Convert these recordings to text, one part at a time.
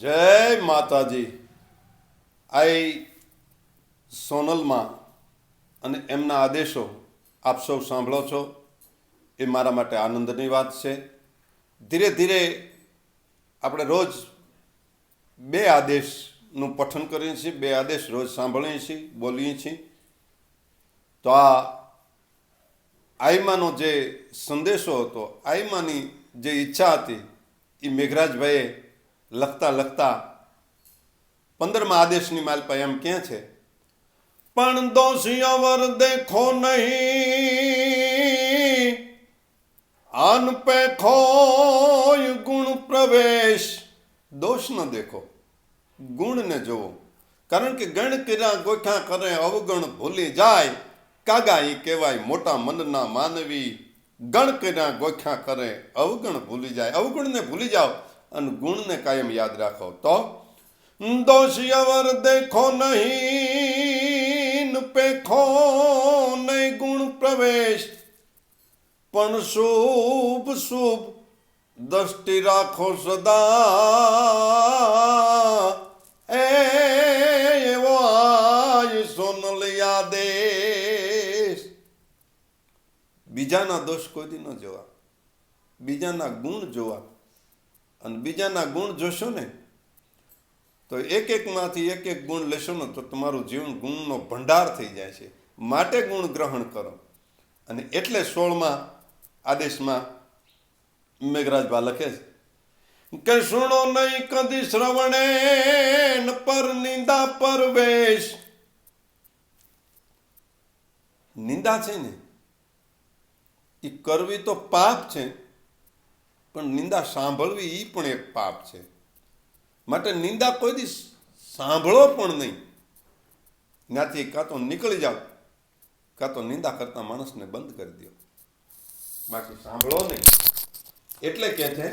જય માતાજી. આઈ સોનલમાં અને એમના આદેશો આપ સૌ સાંભળો છો. એ મારા માટે આનંદની વાત છે. ધીરે ધીરે આપણે રોજ બે આદેશનું પઠન કરીએ છીએ, બે આદેશ રોજ સાંભળીએ છીએ, બોલીએ છીએ. તો આ આઈમાનો જે સંદેશો હતો, આઈમાની જે ઈચ્છા હતી એ મેઘરાજભાઈએ લખતા લખતા પંદરમા આદેશની માલપા એમ ક્યાં છે, પણ દોષી અવર દેખો નહીં. આન ગુણ પ્રવેશ. દોષ ન દેખો, ગુણને જોવો. કારણ કે ગણ કિરા ગોઠા કરે, અવગણ ભૂલી જાય. કાગા એ કહેવાય, મોટા મનના માનવી ગણ કર્યા ગોખ્યા કરે, અવગણ ભૂલી જાય. અવગણને ભૂલી જાઓ. અને ગુણને કાયમ યાદ રાખો. તો દોષી અવર દેખો નહીં, પેખો નહીં ગુણ પ્રવેશ. પણ શુભ શુભ દ્રષ્ટિ રાખો સદા. એ સોનલ યાદેશ બીજાના દોષ કોઈ ન જોવા. બીજાના ગુણ જોવા. અને બીજાના ગુણ જોશો ને, તો એક એકમાંથી એક એક ગુણ લેશો ને, તો તમારું જીવન ગુણનો ભંડાર થઈ જાય છે. માટે ગુણ ગ્રહણ કરો. અને એટલે સોળમાં આદેશમાં મેઘરાજભા લખે છે, કે સુણો નહીં કદી શ્રવણે પર નિંદા પરવેશ. નિંદા છે ને? એ કરવી તો પાપ છે. પણ નિંદા સાંભળવી એ પણ એક પાપ છે. માટે નિંદા કોઈ દી સાંભળો પણ નહીં. ત્યાંથી કાં તો નીકળી જાઓ, કાં તો નિંદા કરતા માણસને બંધ કરી દો. બાકી સાંભળો નહીં. એટલે કે છે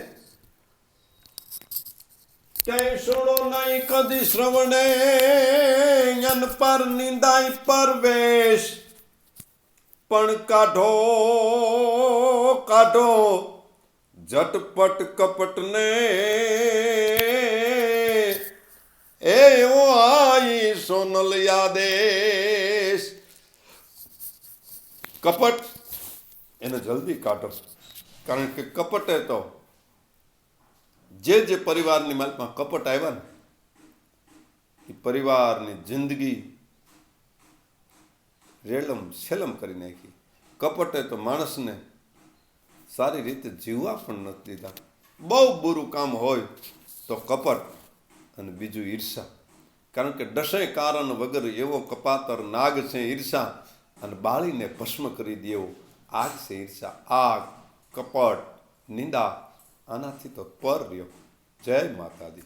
ક્યાંય સુણો નહીં કદી શ્રવણે અન પર નિંદાય પરવેશ. પણ કાઢો કાઢો ઝટપટ કપટને એ આઈ સોનલ યાદેશ કપટ એને જલ્દી કાઢો. કારણ કે કપટે તો જે જે પરિવારની માલમાં કપટ આવ્યા ને, એ પરિવારની જિંદગી રેલમ છેલમ કરી નાખી. કપટે તો માણસને સારી રીતે જીવવા પણ નથી દીધા. બહુ બુરું કામ હોય તો કપટ અને બીજું ઈર્ષા. કારણ કે દસેય કારણ વગર એવો કપાતર નાગ છે ઈર્ષા અને બાળીને ભસ્મ કરી દેવો. આ જ છે ઈર્ષા. આગ, કપટ, નિંદા, આનાથી તો પર રહ્યો. જય માતાજી.